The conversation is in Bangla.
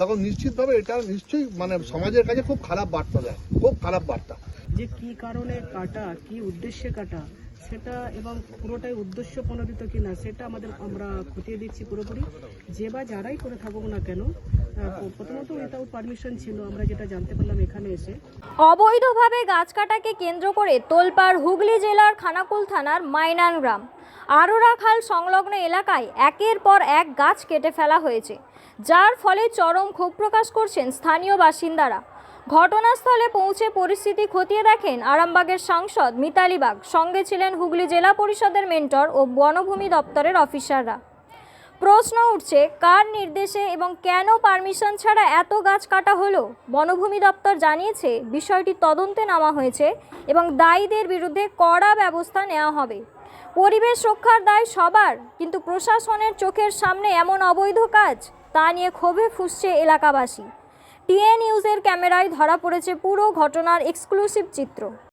তখন নিশ্চিত নিশ্চিতভাবে এটা নিশ্চয়ই মানে সমাজের কাছে খুব খারাপ বার্তা দেয় খুব খারাপ বার্তা। যে কি কারণে কাটা কি উদ্দেশ্যে কাটা সেটা এবং পুরোটাই উদ্দেশ্য প্রণোদিত কিনা সেটা আমাদের আমরা খতিয়ে দিচ্ছি পুরোপুরি। যে বা যারাই করে থাকুক না কেন প্রথমত উইথাউট পারমিশন ছিল আমরা যেটা জানতে পারলাম এখানে এসে। অবৈধভাবে গাছ কাটাকে কেন্দ্র করে তোলপাড় হুগলি জেলার খানাকুল থানার মাইনান গ্রাম। আরোরা খাল সংলগ্ন এলাকায় একের পর এক গাছ কেটে ফেলা হয়েছে, যার ফলে চরম ক্ষোভ প্রকাশ করছেন স্থানীয় বাসিন্দারা। ঘটনাস্থলে পৌঁছে পরিস্থিতি খতিয়ে দেখেন আরামবাগের সাংসদ মিতালি বাগ। সঙ্গে ছিলেন হুগলি জেলা পরিষদের মেন্টর ও বনভূমি দপ্তরের অফিসাররা। প্রশ্ন উঠছে, কার নির্দেশে এবং কেন পারমিশন ছাড়া এত গাছ কাটা হলো? বনভূমি দপ্তর জানিয়েছে, বিষয়টি তদন্তে নামা হয়েছে এবং দায়ীদের বিরুদ্ধে কড়া ব্যবস্থা নেওয়া হবে। পরিবেশ রক্ষার দায় সবার, কিন্তু প্রশাসনের চোখের সামনে এমন অবৈধ কাজ, তা নিয়ে ক্ষোভে ফুসছে এলাকাবাসী। টিএ নিউজের ক্যামেরায় ধরা পড়েছে পুরো ঘটনার এক্সক্লুসিভ চিত্র।